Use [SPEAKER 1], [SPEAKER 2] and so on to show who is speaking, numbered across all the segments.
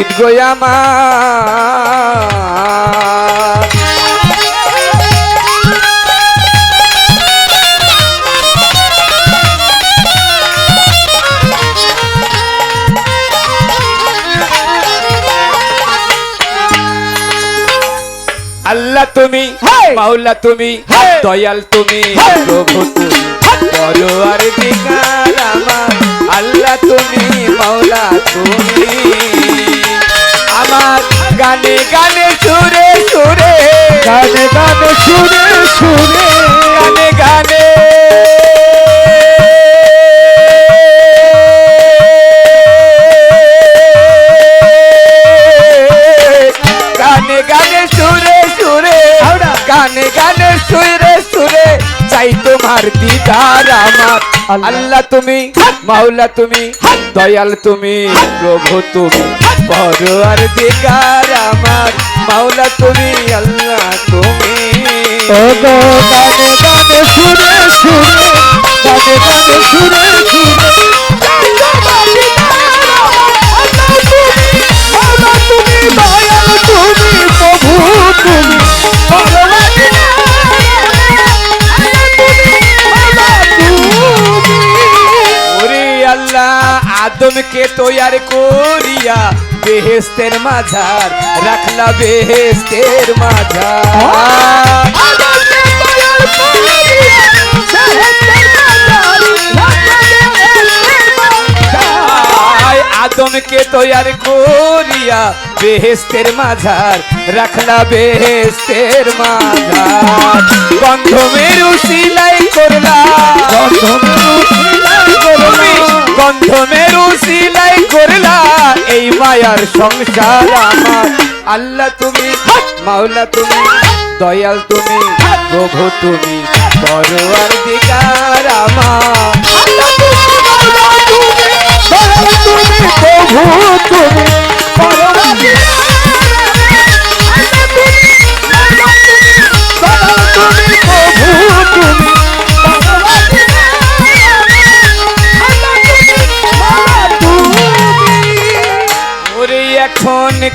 [SPEAKER 1] মুর্শিদ গো আমার আল্লাহ তুমি! মাওলা তুমি! দয়াল তুমি! প্রভু তুমি আর দিকার আমার আল্লাহ তুমি মাওলা তুমি গানে সুরে সুরে।
[SPEAKER 2] গানে গানে সুরে সুরে।
[SPEAKER 1] গানে গানে। গানে গানে সুরে সুরে। গানে গানে সুরে সুরে। চাই তোমার দিদার আমার।
[SPEAKER 2] আল্লাহ।
[SPEAKER 1] তুমি মাওলা তুমি দয়াল তুমি প্রভু তুমি। আর দিগার আমার মাওলা তুমি আল্লাহ তুমি।
[SPEAKER 2] ও গো গানে গানে সুরে সুরে গানে গানে সুরে সুরে। দয়াল তুমি প্রভু
[SPEAKER 1] আদমকে তৈয়ার করিয়া বেহেস্তের মাঝার, রাখলা বেহেস্তের মাঝার। আদমকে তৈয়ার করিয়া বেহেস্তের মাঝার, রাখলা বেহেস্তের মাঝার। গন্ধমের সিলাই করলা। তুমি গন্ধমের এই মায়ার সংসার আমার। আল্লাহ তুমি, মাওলা তুমি, দয়াল তুমি, প্রভু তুমি আর দিকার
[SPEAKER 2] প্রভু তুমি তুমি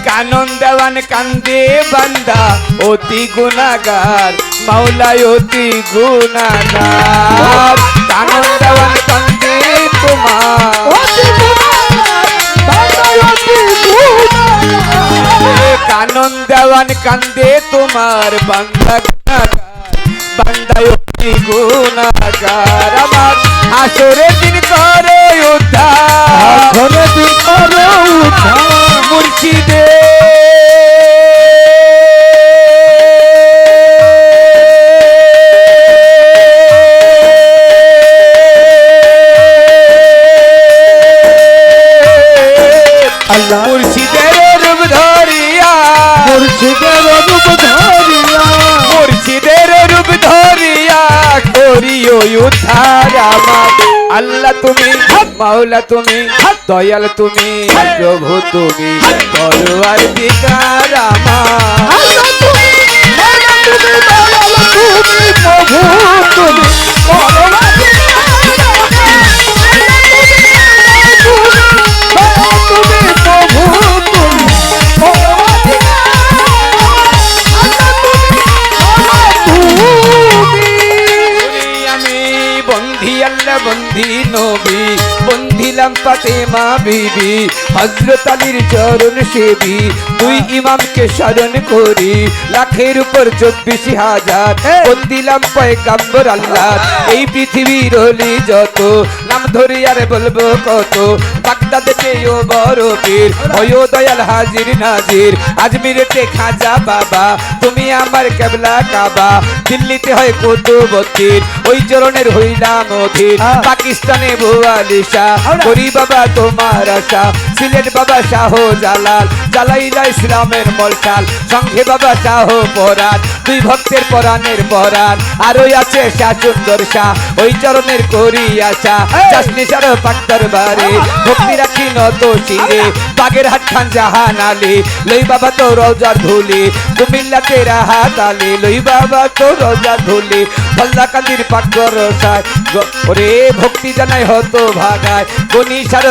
[SPEAKER 1] কানন দেওয়ান কান্দে বান্দা অতি গুণাগার মাওলায় অতি গুণাগার। কানন দেওয়ান কান্দে তোমার। কানন দেওয়ান কান্দে তোমার বান্দা বান্দায় অতি গুণাগার। আমার আসরে দিন করে উদ্ধার।
[SPEAKER 2] দিন করে উঠা
[SPEAKER 1] মুর্শিদে উদ্ধার আমার। আল্লাহ তুমি মাওলা তুমি দয়াল তুমি প্রভু তুমি করোয়ার দিকার আমার।
[SPEAKER 2] তুমি তুমি প্রভু তুমি
[SPEAKER 1] ফাতেমা বিবি হজরত আলীর চরণ সেবি দুই ইমামকে স্মরণ করি লাখের উপর চব্বিশ হাজার বন্দিলাম পয়গাম্বর আল্লাহ। এই পৃথিবীর হলি যত নাম ধরে আর বলব কত বাগদাদেতে ও বড় পীর ওয়ো দয়াল হাজির নাজির। আজমিরেতে খাজা বাবা তুমি আমার কেবলা কাবা। দিল্লিতে হয় কুতুবদ্দিন ওই চরণের হইলাম অধীর।
[SPEAKER 2] হ্যাঁ।
[SPEAKER 1] পাকিস্তানে ভুয়ালিশা করি বাবা তোমার আশা। সিলেট বাবা শাহ জালাল জ্বালাইলা ইসলামের মলটাল সঙ্গে বাবা চাহ পরাণ দুই ভক্তের পরাণের পরাণ। আর ওই আছে শাহ সুন্দর শাহ ওই চরণের করি আশা চাষনি সার পাক্তার বারে ভক্তি রাখি নত শিরে বাগের হাট খান জাহান আলী লই বাবা তো রোজার ধুলি কুমিল্লা তেরা হাত আলী লই বাবা তো রোজার ধুলি ফল্লা কান্দির পাক্তর সায়। ওরে ভক্তি জানাই হতো ভাগায় গনি সার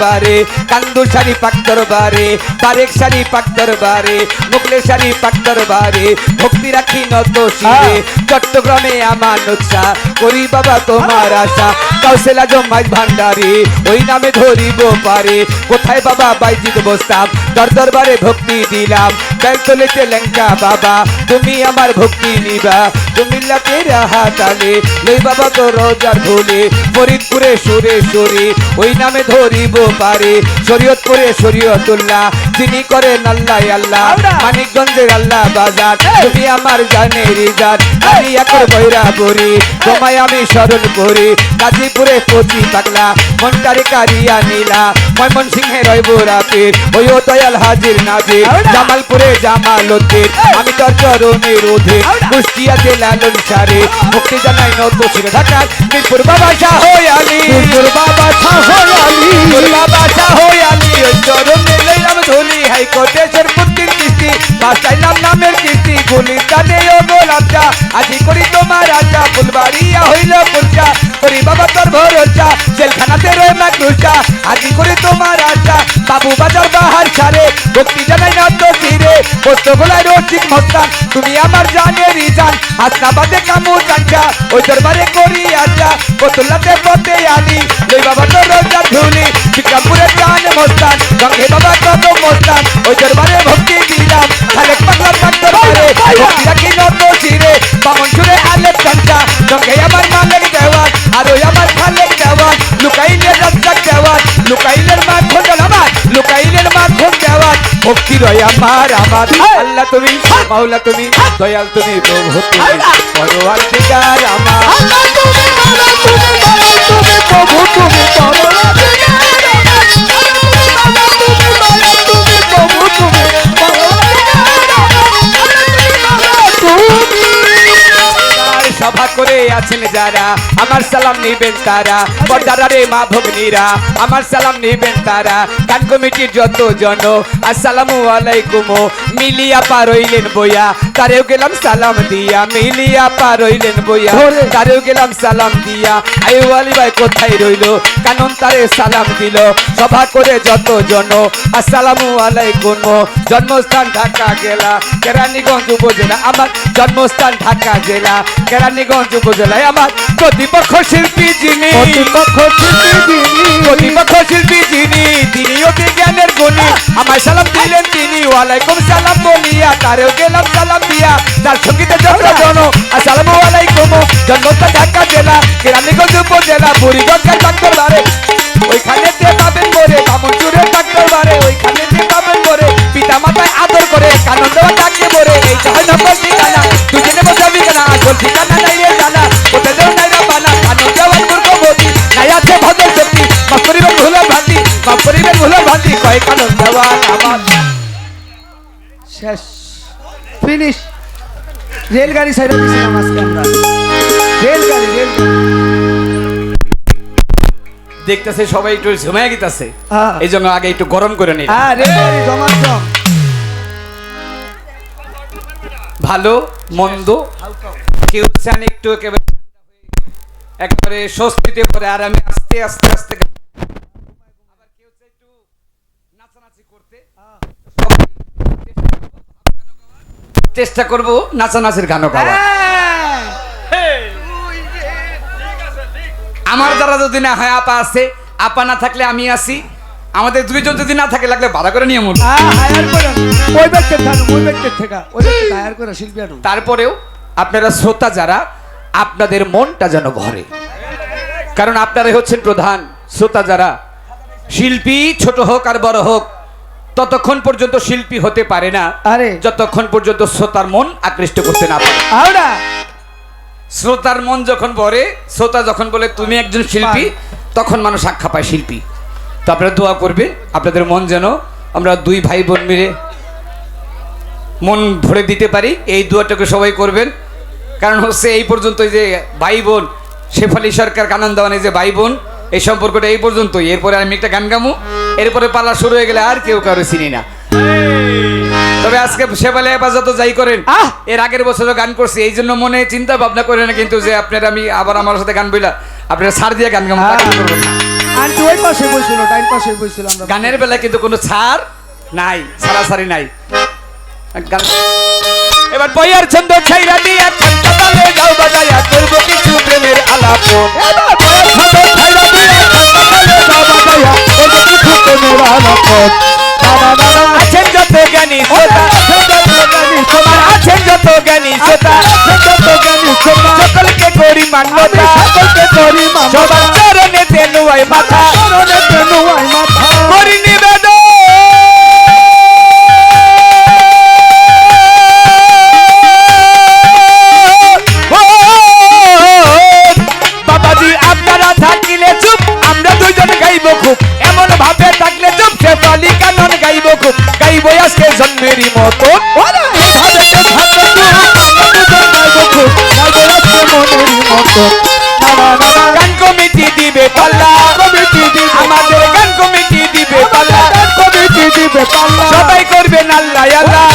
[SPEAKER 1] বারে কান্দু সারি পাক্তর বারে তারেক সারি পাক্তর বারে মুকলে সারি পাক্তর বারে ভক্তি রাখি নত শিরে চট্টগ্রামে আমার নকশা করি বাবা তোমার আশা কাউসেলা জমাই ভান্ডারি ওই নামে ধরিব পারে? কোথায় বাবা বাইজিত বসতাম দর দরবারে ভক্তি দিলাম। ব্যাগ তোলেতে লেঙ্কা বাবা তুমি আমার ভক্তি নিবা। তুমি লাতে রাহা তালে লই বাবা তো রোজার ধুলে ফরিদপুরে সুরে সুরে ওই নামে ধরিব পারে। শরীয়তপুরে শরীয়তুল্লাহ তিনি করেন আল্লাহ আল্লাহ। মানিকগঞ্জের আল্লাহ বাজার তুমি আমার জান আমি একর বৈরা করি তোমায় আমি স্মরণ করি। গাজীপুরে পচি পাগলা মন্টারে কারিয়া নীলা ময়মন সিংহে রইব রাতের ওই ও দয়াল হাজির নাজির জামালপুরে জামাল উদ্দিন আমি তোর চরণের রোধে কুষ্টিয়াতে লালন সারে মুক্তি জানাই নত শিরে ঢাকার মিরপুর বাবা শাহ আলী
[SPEAKER 2] তোর বাবা ছাহয়ালি
[SPEAKER 1] মিরপুর বাবা শাহ আলী ওই চরণে লইলাম ধুলি হাইকোর্টে শেরপুত্তির নামের কিস্তি গুলি আজি করি তোমার ফুলবাড়িয়া হইল করি বাবা তোর ভরসা, জেলখানাতে রয়ে মাকরুষা আজি করি তোমার বাবু বাজার বাহার ছাড়ে। ভক্তি জানাই না তো রসিক মস্তান তুমি আমার জানেরই জান হাসনাবাদে কামু চাঞ্চা। ওই দরবারে করি আশা কতুল্লাতে পথে আনি। লই বাবা তোর রোজা ধুলি, বিক্রমপুরে জান মস্তান। গঙ্গে বাবা কত মস্তান ওই দরবারে ভক্তি দিলাম খালেক পাগলা পাগলার বারে ভক্তি রাখি নত চিরে বামন সুরে আলেপ চাঞ্চা গঙ্গে আমার মালেক দেওয়ান আর ওই আমার খালেক দেওয়ান লুকাইলে রাজ্জাক দেওয়ান লুকাইলের মা খোঁজাল আমার লুকাইলের মা খোঁজ দেওয়ান ভক্তি রয় আমার আমার। আল্লাহ তুমি মাওলা তুমি দয়াল তুমি প্রভু তুমি। দিগার আমার।
[SPEAKER 2] আল্লাহ তুমি মালা তুমি মালা তুমি প্রভু তুমি পরমাত্মা
[SPEAKER 1] সভা করে আছেন যারা আমার সালাম নিবেন তারা পর্দারা রে মা ভগ্নীরা আমার সালাম নিবেন তারা গান কমিটির যত জন আসসালামু আলাইকুম মিলিয়া পা রইলেন বইয়া তারেও গেলাম সালাম দিয়া মিলিয়া পা রইলেন বইয়া তারেও গেলাম সালাম দিয়া আয়ু আলী ভাই কোথায় রইল কানন তারে সালাম দিল সভা করে যত জন আসসালামু আলাইকুম জন্মস্থান ঢাকা জেলা কেরানীগঞ্জ উপজেলা আমার জন্মস্থান ঢাকা জেলা কেরানীগঞ্জ উপজেলায় আমার প্রতিপক্ষ শিল্পী যিনি।
[SPEAKER 2] প্রতিপক্ষ শিল্পী যিনি।
[SPEAKER 1] প্রতিপক্ষ শিল্পী যিনি তিনি অতি জ্ঞানের গুণী। আমার সালাম দিলেন তিনি। ওয়ালাইকুম সালাম বলিয়া তারেও গেলাম সালাম দিয়া। তার সঙ্গীতে যত জন আসসালামু আলাইকুম। জন্মস্থান ঢাকা জেলা কেরানীগঞ্জ উপজেলা বুড়িগঙ্গা ডাক্তার বারে। ওইখানে তে পাবেন করে বামন চুরের ডাক্তার বারে। ওইখানে তে পাবেন করে পিতা মাতায় আদর করে কানন দেওয়া ডাকে বরে এই চাহাই নম্বর ঠিকানা দুজনে বসাবি কেনা আসল ঠিকানা।
[SPEAKER 2] রেলগাড়ি সাইডে দিছিলাম আজকে আমরা। রেলগাড়ি রেলগাড়ি
[SPEAKER 1] দেখতেছে সবাই একটু ঝুমাই গেতেছে।
[SPEAKER 2] হ্যাঁ।
[SPEAKER 1] এই জন্য আগে একটু গরম করে নিই।
[SPEAKER 2] হ্যাঁ রেলগাড়ি জমাজম
[SPEAKER 1] ভালো মন্দ কেউ চান একটু একেবারে একবারে স্বস্তিতে পরে আর আমি আস্তে আস্তে আস্তে গা- আবার কেউ চায় একটু নাচানাচি করতে। সবাই চেষ্টা করব নাচানাচির গানও গাওয়া আমার দ্বারা যদি না হয় আপা আছে। আপা না থাকলে আমি আছি। আমাদের দুইজন যদি না থাকে লাগলে ভাড়া করে নিয়ে মূল
[SPEAKER 2] হায়ার করে। ওই ব্যক্তির ওই ব্যক্তির থেকে ওই ব্যক্তির হায়ার করে শিল্পী
[SPEAKER 1] তারপরেও আপনারা শ্রোতা যারা আপনাদের মনটা যেন ভরে কারণ আপনারাই হচ্ছেন প্রধান। শ্রোতা যারা শিল্পী ছোট হোক আর বড় হোক ততক্ষণ পর্যন্ত শিল্পী হতে পারে না।
[SPEAKER 2] আরে।
[SPEAKER 1] যতক্ষণ পর্যন্ত শ্রোতার মন আকৃষ্ট করতে না পারে।
[SPEAKER 2] আওড়া।
[SPEAKER 1] শ্রোতার মন যখন ভরে শ্রোতা যখন বলে তুমি একজন শিল্পী তখন মানুষ আখ্যা পায় শিল্পী। তো আপনারা দোয়া করবেন আপনাদের মন যেন আমরা দুই ভাই বোন মিলে মন ভরে দিতে পারি। এই দুয়াটাকে সবাই করবেন। কারণ হচ্ছে এই পর্যন্ত যে ভাই বোন শেফালি সরকার কানন দেওয়ানি যে ভাই বোন এই সম্পর্কটা এই পর্যন্তই। এরপরে আমি একটা গান গামু এরপরে পালা শুরু হয়ে গেলে আর কেউ কারও চিনি না। তবে আজকে শেফালি হেফাজত যাই করেন এর আগের বছরও গান করছি এই জন্য মনে চিন্তা ভাবনা করে না কিন্তু যে আপনারা আমি আবার আমার সাথে গান বইলা আপনারা ছাড় দিয়ে গান গামু গানের বেলায় কিন্তু কোনো ছাড় নাই ছাড়াছাড়ি নাই। এবার বইয়ার ছন্দ ছাইরা দিয়া ছন্দ তালে যাও বাজায়া করব কিছু প্রেমের আলাপ। আছেন যত জ্ঞানী শ্রোতা আছেন যত জ্ঞানী শ্রোতা সকলকে করি মান্যতা। সবার চরণে তেনুয়াই মাথা। করি নিবেদন বাবাজি আপনারা থাকিলে চুপ আমরা দুইজন গাইব খুব। এমন ভাবে থাকলে চুপ সে কানন গাইব খুব। গাইব আজকে জন্মেরই মতো গান কমিটি দিবে পাল্লা। আমাদের গান কমিটি দিবে পাল্লা। সবাই করবেন আল্লাহ। আল্লাহ।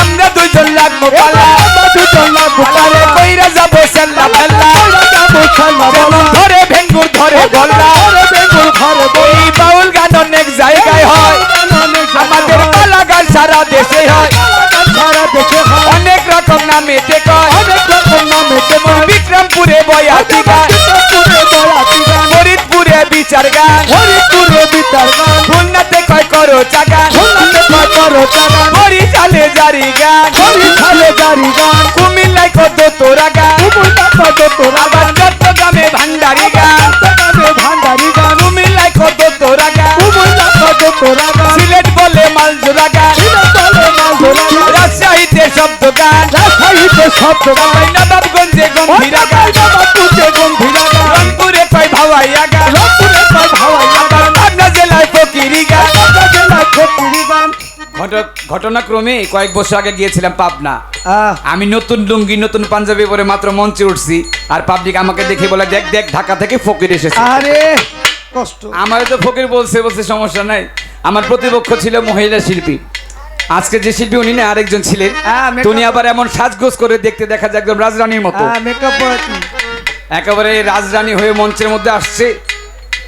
[SPEAKER 1] আমরা দুইজন লাগবো পাল্লা। যাব সেল্লা ফেল্লা যেমন ধরে ভেঙ্গুর ধরে গল্লা এই বাউল গান অনেক জায়গায় হয়। আমাদের পালা গান সারা দেশে হয়। অনেক রকম নামে কয়। যেমন বিক্রমপুরে বয়াতি গান। ফরিদপুরে বিচার গান। খুলনাতে কয় করো চাগান। বরিশালে জারি গান। কুমিল্লায় কত তোরা গান আবার চট্টগ্রামে ভান্ডারি গান কুমিল্লায় কত তোরা গান সিলেট বলে মালজোরা গান রাজশাহীতে শব্দ গান
[SPEAKER 2] শব্দ
[SPEAKER 1] সবাই নবাবগঞ্জে গম্ভীরা গান রংপুরে ঘটনাক্রমে কয়েক বছর আগে গিয়েছিলাম পাবনা। আমি নতুন লুঙ্গি নতুন পাঞ্জাবি পরে মাত্র মঞ্চে উঠছি আর পাবলিক আমাকে দেখে বলে দেখ দেখ ঢাকা থেকে ফকির এসেছে।
[SPEAKER 2] আরে কষ্ট।
[SPEAKER 1] আমার তো ফকির বলছে বলছে সমস্যা নাই। আমার প্রতিপক্ষ ছিল মহিলা শিল্পী। আজকে যে শিল্পী উনি না আরেকজন ছিলেন। উনি আবার এমন সাজগোজ করে দেখতে দেখা যায় একদম রাজরানীর মতো। একেবারে রাজরানী হয়ে মঞ্চের মধ্যে আসছে।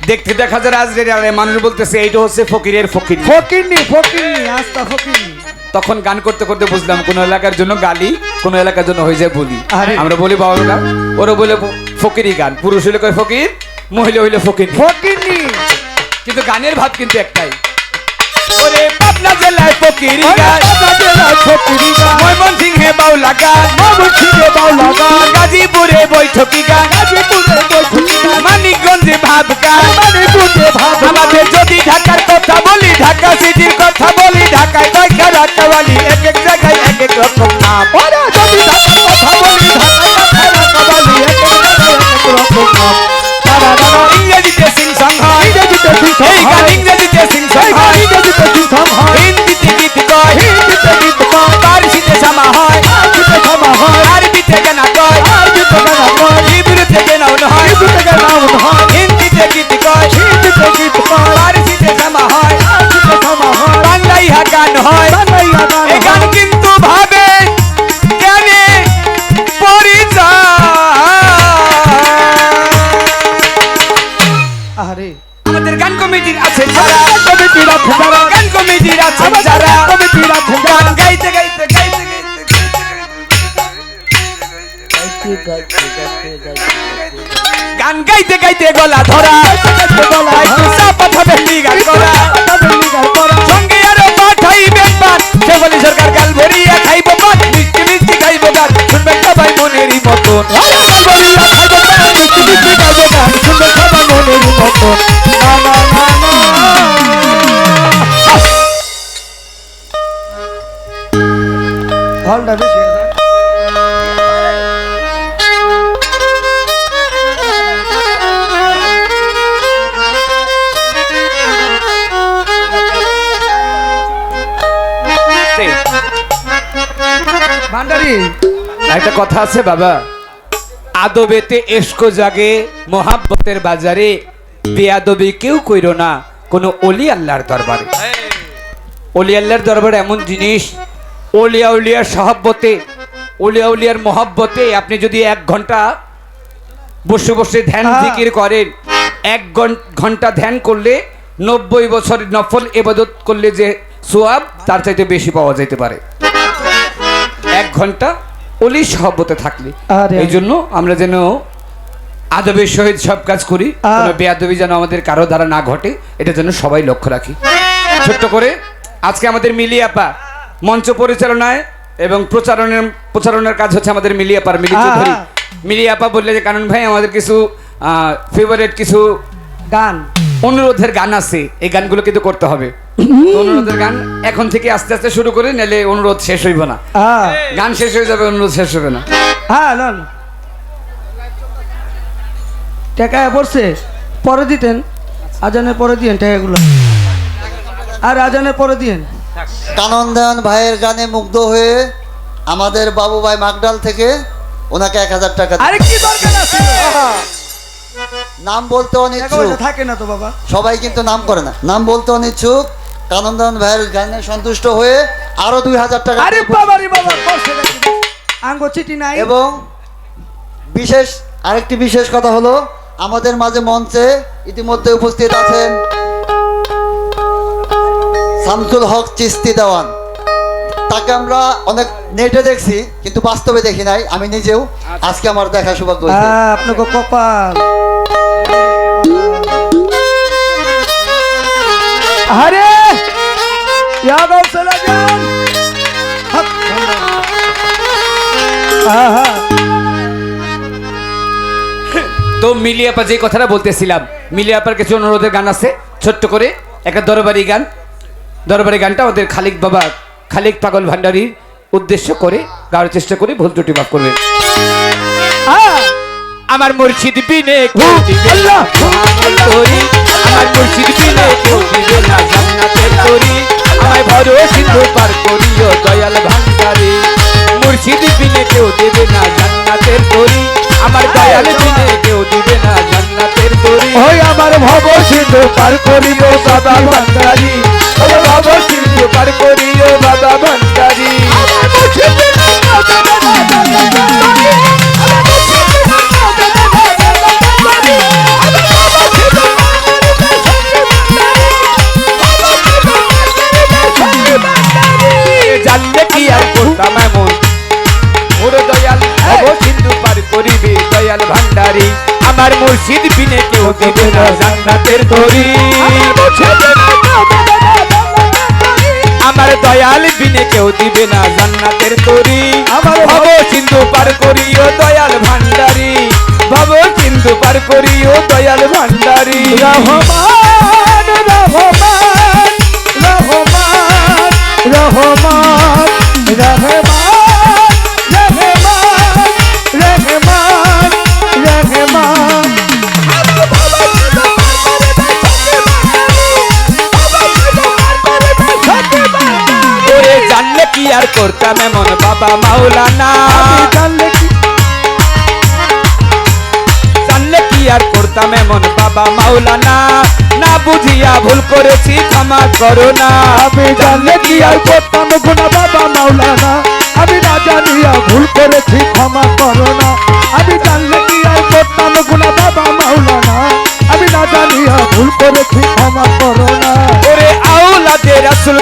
[SPEAKER 1] দেখতে দেখা যায় রাজনীতি আর মানুষ বলতেছে এইটা হচ্ছে ফকিরের ফকির।
[SPEAKER 2] ফকিরনি ফকিরনি আস্তা ফকিরনি।
[SPEAKER 1] তখন গান করতে করতে বুঝলাম কোন এলাকার জন্য গালি কোন এলাকার জন্য হয়ে যায় বলি।
[SPEAKER 2] আরে।
[SPEAKER 1] আমরা বলি বাবা গান ওরা বলে ফকিরি গান। পুরুষ হইলে কয় ফকির মহিলা হইলে ফকির।
[SPEAKER 2] ফকিরনি।
[SPEAKER 1] কিন্তু গানের ভাব কিন্তু একটাই। ওরে পাবনা জেলায় ফকিরি গান।
[SPEAKER 2] ফকিরি গান।
[SPEAKER 1] ময়মনসিংহে বাউলা গান।
[SPEAKER 2] ময়মনসিংহে বাউলা গান।
[SPEAKER 1] গাজীপুরে বৈঠকি গান।
[SPEAKER 2] গাজীপুরে বৈঠকি গান।
[SPEAKER 1] মানিকগঞ্জে ভাব গান।
[SPEAKER 2] মানিকগঞ্জে ভাব।
[SPEAKER 1] আমাদের যদি ঢাকার কথা বলি ঢাকা সিটির কথা বলি ঢাকায় এক এক জায়গায় এক এক রকম নাম।
[SPEAKER 2] যদি ঢাকার কথা বলি দামটা
[SPEAKER 1] একটা কথা আছে বাবা। আদবেতে এসকো জাগে মোহাব্বতের বাজারে। বেয়াদবি কেউ কইর না কোনো অলি আল্লাহর দরবারে। অলি আল্লাহর দরবার এমন জিনিস অলিয়া উলিয়ার সহাব্বতে অলিয়া উলিয়ার মহাব্বতে আপনি যদি এক ঘণ্টা বসে বসে ধ্যান
[SPEAKER 2] হ্যাঁ।
[SPEAKER 1] জিকির করেন এক ঘন- ঘণ্টা ধ্যান করলে নব্বই বছর নফল এবাদত করলে যে সোয়াব তার চাইতে বেশি পাওয়া যেতে পারে এক ঘণ্টা অলি সহবতে থাকলে। এই জন্য আমরা যেন আদবের সহিত সব কাজ করি। কোনো বেয়াদবি যেন আমাদের কারও দ্বারা না ঘটে এটা যেন সবাই লক্ষ্য রাখি ছোট্ট করে আজকে আমাদের মিলি আপা মঞ্চ পরিচালনায় এবং প্রচারণের প্রচারণের কাজ হচ্ছে আমাদের মিলি আপার মিলি। চৌধুরী মিলি আপা বললে যে কারণ ভাই আমাদের কিছু ফেভারিট কিছু
[SPEAKER 2] গান।
[SPEAKER 1] অনুরোধের গান আছে এই গানগুলো কিন্তু করতে হবে। অনুরোধের গান এখন থেকে আস্তে আস্তে শুরু করে নাহলে অনুরোধ শেষ হইব না।
[SPEAKER 2] হ্যাঁ
[SPEAKER 1] গান শেষ হয়ে যাবে অনুরোধ শেষ হবে না।
[SPEAKER 2] হ্যাঁ লন। টাকা পড়ছে। পরে দিতেন। আজানের পরে দিয়েন টাকাগুলো আর আজানের পরে দিয়েন।
[SPEAKER 3] কানন্দায়ন ভাইয়ের গানে মুগ্ধ হয়ে আমাদের বাবু ভাই মাকডাল থেকে ওনাকে এক হাজার টাকা
[SPEAKER 2] আরে কি দরকার আছে?
[SPEAKER 3] নাম বলতে অনিচ্ছুক
[SPEAKER 2] থাকে না তো বাবা।
[SPEAKER 3] সবাই কিন্তু নাম করে না। নাম বলতে অনিচ্ছুক কানন্দায়ন ভাইয়ের গানে সন্তুষ্ট হয়ে আরও দুই হাজার টাকা
[SPEAKER 2] আরে বাবা রে। বাবা আঙ্গ চিঠি নাই।
[SPEAKER 3] এবং বিশেষ আরেকটি বিশেষ কথা হলো আমাদের মাঝে মঞ্চে ইতিমধ্যে উপস্থিত আছেন শামসুল হক চিস্তি দেওয়ান তাকে আমরা অনেক নেটে দেখছি কিন্তু বাস্তবে দেখি নাই আমি নিজেও আজকে আমার দেখা সৌভাগ্য হয়েছে
[SPEAKER 2] হ্যাঁ আপনাকে কপাল আরে यादव चला जान हक आहा
[SPEAKER 1] তো মিলিয়াপা যে কথাটা বলতেছিলাম মিলিয়াপার কিছু অনুরোধের গান আছে ছোট্ট করে একটা দরবারি গান দরবারি গানটা আমাদের খালিক বাবা খালিক পাগল ভান্ডারির উদ্দেশ্য করে গাওয়ার চেষ্টা করি ভুল ত্রুটি মাফ করবেন
[SPEAKER 2] আহ
[SPEAKER 1] আমার মুর্শিদ বিনে আমার মুর্শিদ বিনে কেউ দিবে না জান্নাতের তরি। আমায় ভরো সিন্ধু পার করিও দয়াল ভান্ডারি। মুর্শিদ বিনে কেউ দেবে না জান্নাতের তরি। আমার দয়াল বিনে কেউ দিবে না জান্নাতের তরি।
[SPEAKER 2] ওই আমার ভব সিন্ধু পার করিও
[SPEAKER 1] ভান্ডারি। বাবা সিন্ধু পার করিও বাবা ভান্ডারি জানলে কি আর করতাম এমন ওরে দয়াল ভব সিন্ধু পার করিবে দয়াল আমার মুর্শিদ বিনে কেউ দেবে না। জান্নাতের তরি আমার দয়াল বিনে কেউ দিবে না জান্নাতের তরি।
[SPEAKER 2] আমার
[SPEAKER 1] ভব সিন্ধু পার করিও দয়াল ভান্ডারি। ভব সিন্ধু পার করিও দয়াল ভান্ডারি।
[SPEAKER 2] রহমান।
[SPEAKER 1] করতাম এমন বাবা মাওলানা।
[SPEAKER 2] আমি জানলে কি?
[SPEAKER 1] জানলে কি আর করতাম এমন বাবা মাওলানা? না বুঝিয়া ভুল করেছি ক্ষমা করো না।
[SPEAKER 2] আমি জানলে কি আর করতাম গুণা বাবা মাওলানা? আমি না জানিয়া ভুল করেছি ক্ষমা করো না। আমি জানলে কি আর করতাম গুণা বাবা মাওলানা? আমি না জানিয়া ভুল করেছি ক্ষমা করো না।
[SPEAKER 1] ওরে আওলাদে রাসুল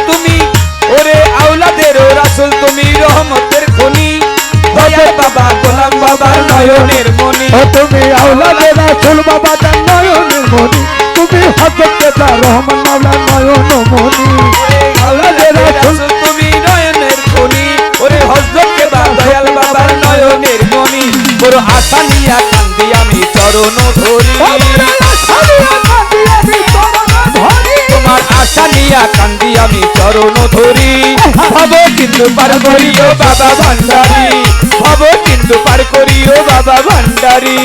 [SPEAKER 1] নয়নের মনি
[SPEAKER 2] ও তুমি আওলাদে রাসূল বাবা নয়নের মনি তুমি হযরতে তার রহমান মাওলা নয়ন মনি
[SPEAKER 1] আওলাদের রাসুল তুমি নয়নের খনি ওরে হযরত বা দয়াল বাবার নয়নের মনি বড় আশা নিয়া কান্দি আমি চরণ ধরি। তোমার আশা নিয়া কান্দি আমি চরণ ধরি। ভব কিন্তু পার করিও বাবা ভান্ডারি। ভব কিন্তু পার করিও বাবা ভান্ডারি।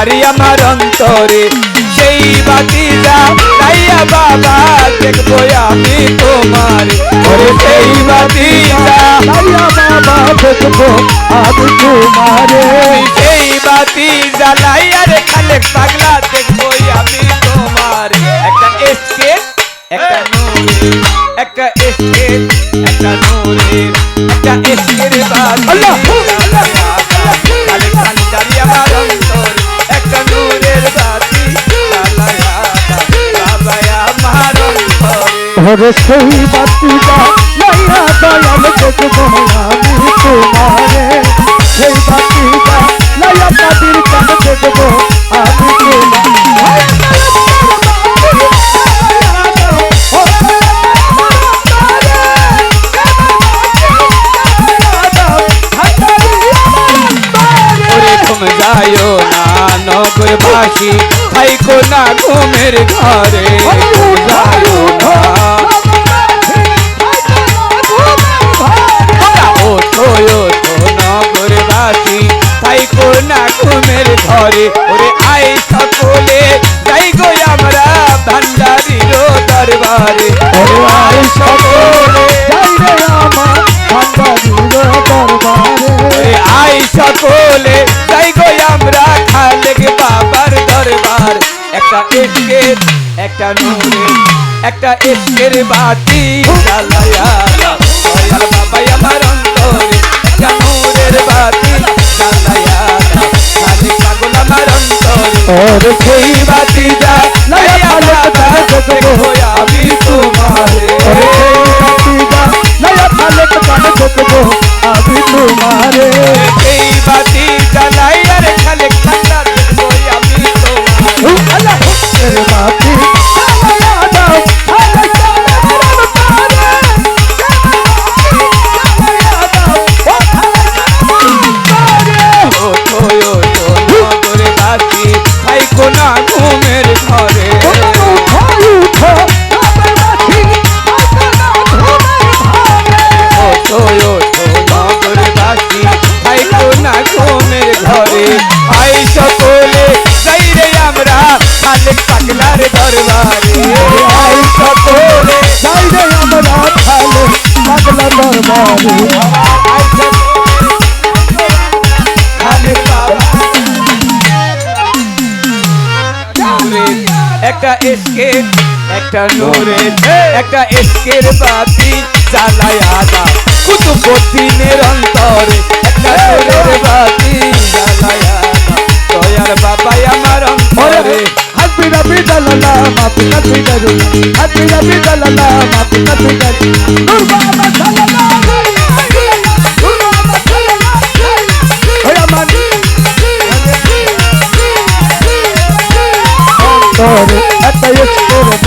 [SPEAKER 2] খালিক ভান্ডারি আমার
[SPEAKER 1] অন্তরে সেই বাতি জ্বালাইয়া বাবা দেখব আমি তোমার ওরে সেই বাতি
[SPEAKER 2] লাইয়া বাবা দেখব আমি তোমারে
[SPEAKER 1] সেই বাতি জ্বালাইয়া রে খালেক পাগলা দেখব আমি তোমার একটা এসকে একটা নূরের একটা এসকে একটা নূরের একটা এসকের বাতি
[SPEAKER 2] আল্লাহ!
[SPEAKER 1] জ্বালাইয়া দাও। খালেক ভান্ডারি অন্তরে
[SPEAKER 2] ওরে সেই বাতিটা লাইয়া দয়াল দেখব আমি তোমারে সেই বাতিটা লাইয়া কাদির কান দেখব আমি
[SPEAKER 1] ওরে ঘুম যায়ও না নগর বাসি থাইকো না ঘুমের ঘরে, ওরে আই সকলে। যাই গো আমরা ভান্ডারির দরবারে। ওরে আই সকলে। ওরে আই সকলে। যাই গো আমরা খালেক বাবার দরবার। একটা এসকের, একটা নূরের, একটা এসকের বাতি জ্বালায়া। দয়াল আমার অন্তরে, একটা নূরের বাতি অন্তরে সেই এসকের একটা নূরের একটা এসকের বাতি জ্বালায়া দাও কুতুবুদ্দিনের অন্তরে একটা নূরের বাতি জ্বালায়া বাবাই আমার অন্তরে
[SPEAKER 2] Happy Rabbi Dalala, Happy Rabbi Dalala, Happy Rabbi Dalala, Happy Rabbi Dalala, Nur Baba Dalala. দায়